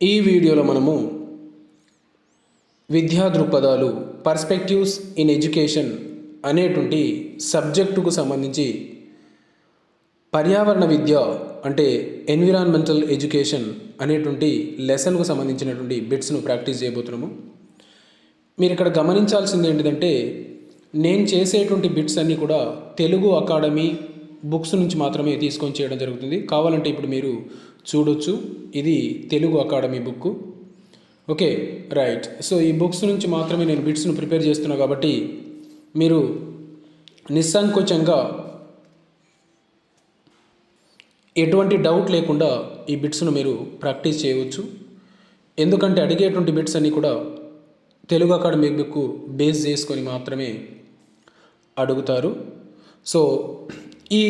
ఈ వీడియోలో మనము విద్యా దృక్పథాలు పర్స్పెక్టివ్స్ ఇన్ ఎడ్యుకేషన్ అనేటువంటి సబ్జెక్టుకు సంబంధించి పర్యావరణ విద్య అంటే ఎన్విరాన్మెంటల్ ఎడ్యుకేషన్ అనేటువంటి లెసన్కు సంబంధించినటువంటి బిట్స్ను ప్రాక్టీస్ చేయబోతున్నాము. మీరు ఇక్కడ గమనించాల్సింది ఏంటిదంటే నేను చేసేటువంటి బిట్స్ అన్నీ కూడా తెలుగు అకాడమీ బుక్స్ నుంచి మాత్రమే తీసుకొని చేయడం జరుగుతుంది. కావాలంటే ఇప్పుడు మీరు చూడొచ్చు. ఇది Telugu academy book okay right. So ఈ బుక్స్ నుంచి మాత్రమే నేను బిట్స్ను ప్రిపేర్ చేస్తున్నా కాబట్టి మీరు నిస్సంకోచంగా ఎటువంటి డౌట్ లేకుండా ఈ బిట్స్ను మీరు ప్రాక్టీస్ చేయవచ్చు. ఎందుకంటే అడిగేటువంటి బిట్స్ అన్నీ కూడా తెలుగు అకాడమీ బుక్ బేస్ చేసుకొని మాత్రమే అడుగుతారు. సో ఈ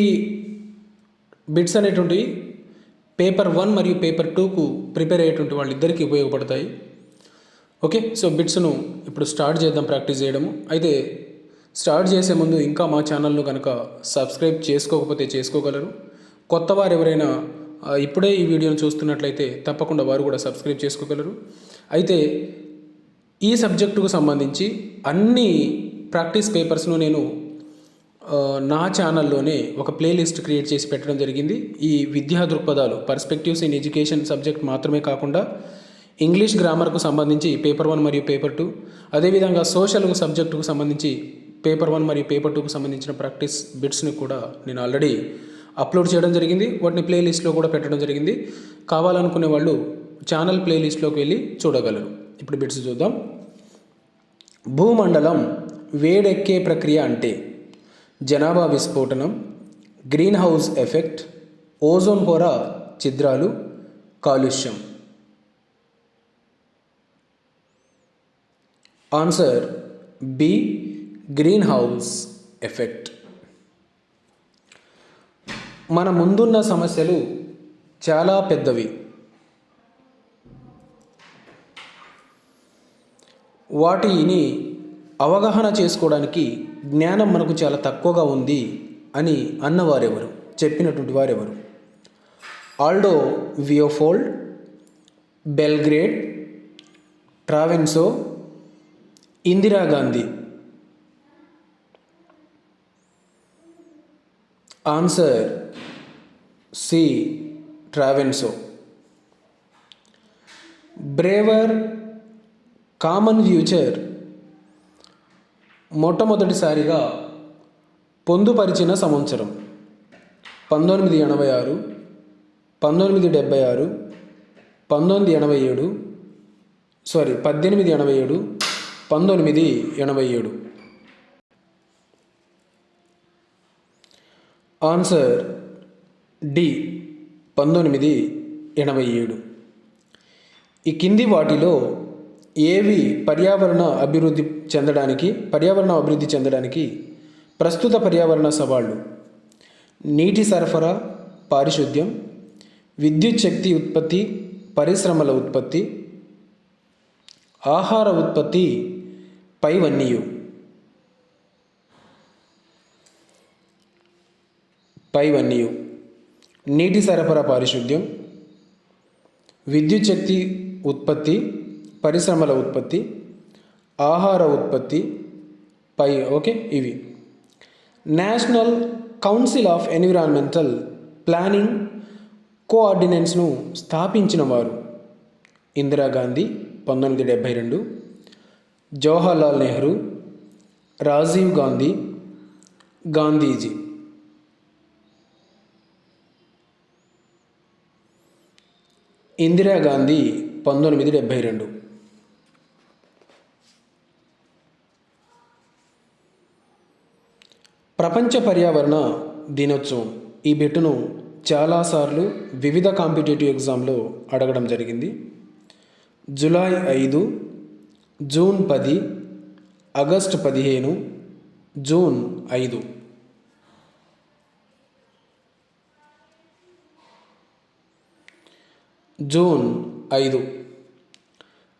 బిట్స్ అనేటువంటివి పేపర్ వన్ మరియు పేపర్ టూకు ప్రిపేర్ అయ్యేటువంటి వాళ్ళిద్దరికీ ఉపయోగపడతాయి. ఓకే సో బిట్స్ను ఇప్పుడు స్టార్ట్ చేద్దాం ప్రాక్టీస్ చేయడము. అయితే స్టార్ట్ చేసే ముందు ఇంకా మా ఛానల్ను కనుక సబ్స్క్రైబ్ చేసుకోకపోతే చేసుకోగలరు. కొత్త వారు ఎవరైనా ఇప్పుడే ఈ వీడియోను చూస్తున్నట్లయితే తప్పకుండా వారు కూడా సబ్స్క్రైబ్ చేసుకోగలరు. అయితే ఈ సబ్జెక్టుకు సంబంధించి అన్ని ప్రాక్టీస్ పేపర్స్ను నేను నా ఛానల్లోనే ఒక ప్లేలిస్ట్ క్రియేట్ చేసి పెట్టడం జరిగింది. ఈ విద్యా దృక్పథాలు పర్స్పెక్టివ్స్ ఇన్ ఎడ్యుకేషన్ సబ్జెక్ట్ మాత్రమే కాకుండా ఇంగ్లీష్ గ్రామర్కు సంబంధించి పేపర్ వన్ మరియు పేపర్ టూ అదేవిధంగా సోషల్ సబ్జెక్టుకు సంబంధించి పేపర్ వన్ మరియు పేపర్ టూకు సంబంధించిన ప్రాక్టీస్ బిట్స్ని కూడా నేను ఆల్రెడీ అప్లోడ్ చేయడం జరిగింది. వాటిని ప్లేలిస్ట్లో కూడా పెట్టడం జరిగింది. కావాలనుకునే వాళ్ళు ఛానల్ ప్లేలిస్ట్లోకి వెళ్ళి చూడగలరు. ఇప్పుడు బిట్స్ చూద్దాం. భూమండలం వేడెక్కే ప్రక్రియ అంటే జనాభా విస్ఫోటనం గ్రీన్ హౌస్ ఎఫెక్ట్ ఓజోన్ పొర చిద్రాలు కాలుష్యం. Answer B green house effect. మన ముందున్న సమస్యలు చాలా పెద్దవి. వాటిని అవగాహన చేసుకోవడానికి జ్ఞానం మనకు చాలా తక్కువగా ఉంది అని అన్నవారెవరు చెప్పినటువంటి వారెవరు? ఆల్డో వియోఫోల్డ్ బెల్గ్రేడ్ ట్రావెన్సో ఇందిరాగాంధీ ఆన్సర్ సి ట్రావెన్సో. బ్రేవర్ కామన్ ఫ్యూచర్ మొట్టమొదటిసారిగా పొందుపరిచిన సంవత్సరం పంతొమ్మిది ఎనభై ఆరు పంతొమ్మిది డెబ్బై ఆరు పంతొమ్మిది ఎనభై ఏడు సారీ పద్దెనిమిది ఎనభై ఏడు పంతొమ్మిది ఎనభై ఏడు. ఆన్సర్ డి పంతొమ్మిది ఎనభై ఏడు. ఈ కింది వాటిలో ఏవి పర్యావరణ అభివృద్ధి చెందడానికి పర్యావరణ అభివృద్ధి చెందడానికి ప్రస్తుత పర్యావరణ సవాళ్ళు నీటి సరఫరా పారిశుద్ధ్యం విద్యుత్ శక్తి ఉత్పత్తి పరిశ్రమల ఉత్పత్తి ఆహార ఉత్పత్తి పైవన్నీయు. పైవన్నీయు. నీటి సరఫరా పారిశుద్ధ్యం విద్యుత్ శక్తి ఉత్పత్తి పరిశ్రమల ఉత్పత్తి ఆహార ఉత్పత్తి పై ఓకే ఇవి. National council of environmental planning కోఆర్డినెన్స్ను స్థాపించిన వారు ఇందిరాగాంధీ పంతొమ్మిది డెబ్భై రెండు జవహర్లాల్ నెహ్రూ రాజీవ్ గాంధీ గాంధీజీ. ఇందిరాగాంధీ పంతొమ్మిది డెబ్భై రెండు. ప్రపంచ పర్యావరణ దినోత్సవం ఈ బిట్టును చాలాసార్లు వివిధ కాంపిటేటివ్ ఎగ్జామ్లో అడగడం జరిగింది. జూలై ఐదు జూన్ పది ఆగస్ట్ పదిహేను జూన్ ఐదు. జూన్ ఐదు.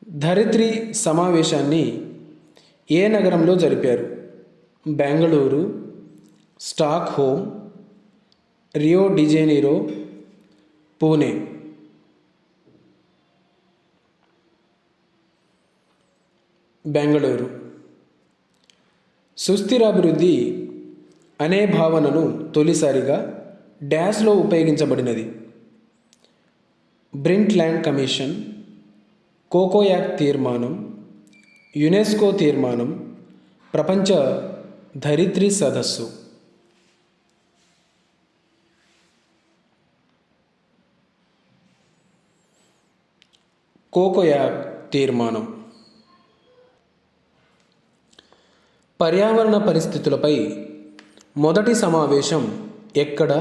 ధరిత్రి సమావేశాన్ని ఏ నగరంలో జరిపారు? Bengaluru Stockholm Rio de Janeiro Pune. Bengaluru. సుస్థిరాభివృద్ధి అనే భావనను తొలిసారిగా డ్యాష్లో ఉపయోగించబడినది. బ్రింట్ ల్యాండ్ కమిషన్ కోకోయాక్ తీర్మానం యునెస్కో తీర్మానం ప్రపంచ ధరిత్రి సదస్సు. కోకోయా తీర్మానం. పర్యావరణ పరిస్థితులపై మొదటి సమావేశం ఎక్కడ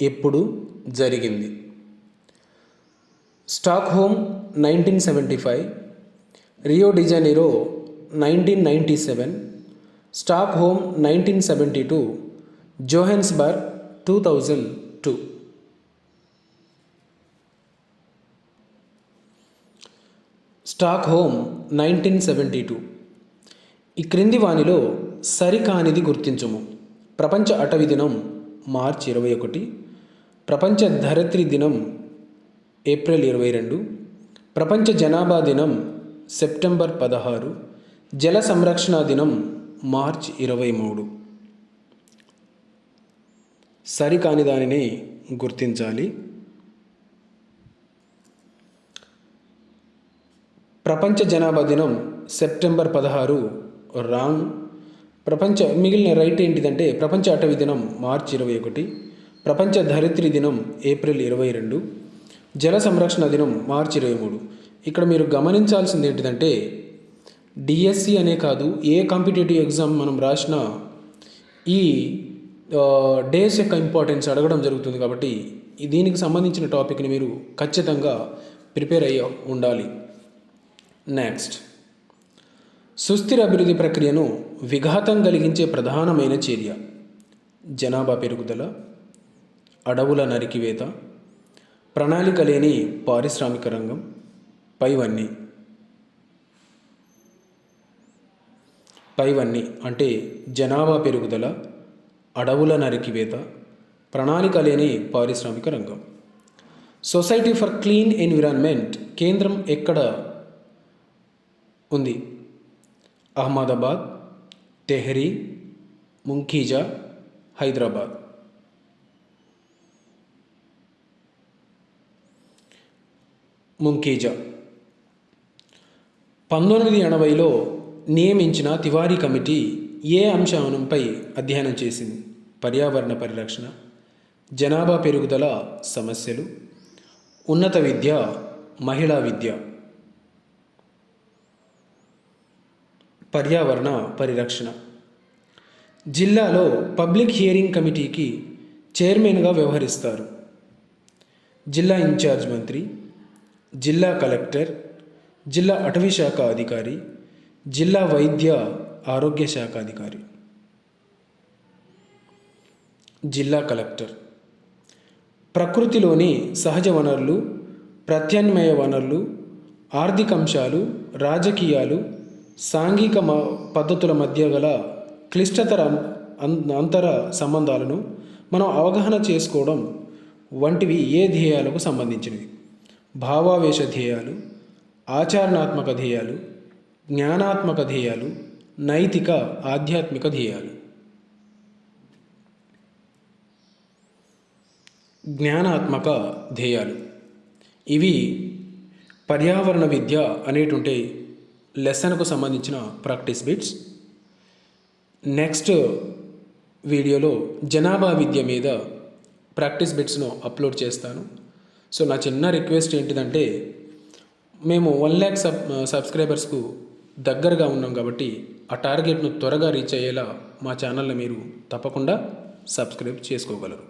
ఎప్పుడు జరిగింది? Stockholm nineteen seventy five Rio de Janeiro nineteen ninety seven Stockholm nineteen seventy two Johannesburg two thousand two. Stockholm nineteen seventy two. ఈ క్రింది వానిలో సరికానిది గుర్తించుము. ప్రపంచ అటవీ దినం మార్చ్ ఇరవై ఒకటి. ప్రపంచ ధరత్రి దినం ఏప్రిల్ ఇరవై రెండు. ప్రపంచ జనాభా దినం సెప్టెంబర్ పదహారు. జల సంరక్షణ దినం మార్చ్ ఇరవై మూడు. సరికాని దానిని గుర్తించాలి. ప్రపంచ జనాభా దినం సెప్టెంబర్ పదహారు. రాంగ్. ప్రపంచ మిగిలిన రైట్ ఏంటిదంటే ప్రపంచ అటవీ దినం మార్చి ఇరవై ఒకటి. ప్రపంచ ధరిత్రి దినం ఏప్రిల్ ఇరవై రెండు. జల సంరక్షణ దినం మార్చి ఇరవై మూడు. ఇక్కడ మీరు గమనించాల్సింది ఏంటిదంటే డిఎస్సి అనే కాదు ఏ కాంపిటేటివ్ ఎగ్జామ్ మనం రాసినా ఈ డేస్ యొక్క ఇంపార్టెన్స్ అడగడం జరుగుతుంది కాబట్టి దీనికి సంబంధించిన టాపిక్ని మీరు ఖచ్చితంగా ప్రిపేర్ అయ్యి ఉండాలి. నెక్స్ట్ సుస్థిర అభివృద్ధి ప్రక్రియను విఘాతం కలిగించే ప్రధానమైన చర్య. జనాభా పెరుగుదల అడవుల నరికివేత ప్రణాళిక లేని పారిశ్రామిక రంగం పైవన్నీ. పైవన్నీ అంటే జనాభా పెరుగుదల అడవుల నరికివేత ప్రణాళిక లేని పారిశ్రామిక రంగం. సొసైటీ ఫర్ క్లీన్ ఎన్విరాన్మెంట్ కేంద్రం ఎక్కడ ఉంది. అహ్మదాబాద్ తెహ్రీ ముంఖీజా హైదరాబాద్. ముంకీజా పంతొమ్మిది ఎనభైలో నియమించిన తివారీ కమిటీ ఏ అంశంపై అధ్యయనం చేసింది? పర్యావరణ పరిరక్షణ జనాభా పెరుగుదల సమస్యలు ఉన్నత విద్య మహిళా విద్య. పర్యావరణ పరిరక్షణ. జిల్లాలో పబ్లిక్ హియరింగ్ కమిటీకి చైర్మన్గా వ్యవహరిస్తారు. జిల్లా ఇన్ఛార్జ్ మంత్రి జిల్లా కలెక్టర్ జిల్లా అటవీ శాఖ అధికారి జిల్లా వైద్య ఆరోగ్య శాఖ అధికారి. జిల్లా కలెక్టర్. ప్రకృతిలోని సహజ వనరులు ప్రత్యామ్నాయ వనరులు ఆర్థిక అంశాలు రాజకీయాలు సాంఘిక పద్ధతుల మధ్య గల క్లిష్టతర అంతర సంబంధాలను మనం అవగాహన చేసుకోవడం వంటివి ఏ ధ్యేయాలకు సంబంధించినవి? భావావేశ ధ్యేయాలు ఆచరణాత్మక ధ్యేయాలు జ్ఞానాత్మక ధ్యేయాలు నైతిక ఆధ్యాత్మిక ధ్యేయాలు. జ్ఞానాత్మక ధ్యేయాలు. ఇవి పర్యావరణ విద్య అనేటువంటి లెసన్కు సంబంధించిన ప్రాక్టీస్ బిట్స్. నెక్స్ట్ వీడియోలో జనాభా విద్య మీద ప్రాక్టీస్ బిట్స్ను అప్లోడ్ చేస్తాను. సో నా చిన్న రిక్వెస్ట్ ఏంటిదంటే మేము వన్ ల్యాక్ సబ్ సబ్స్క్రైబర్స్కు దగ్గరగా ఉన్నాం కాబట్టి ఆ టార్గెట్ను త్వరగా రీచ్ అయ్యేలా మా ఛానల్ని మీరు తప్పకుండా సబ్స్క్రైబ్ చేసుకోగలరు.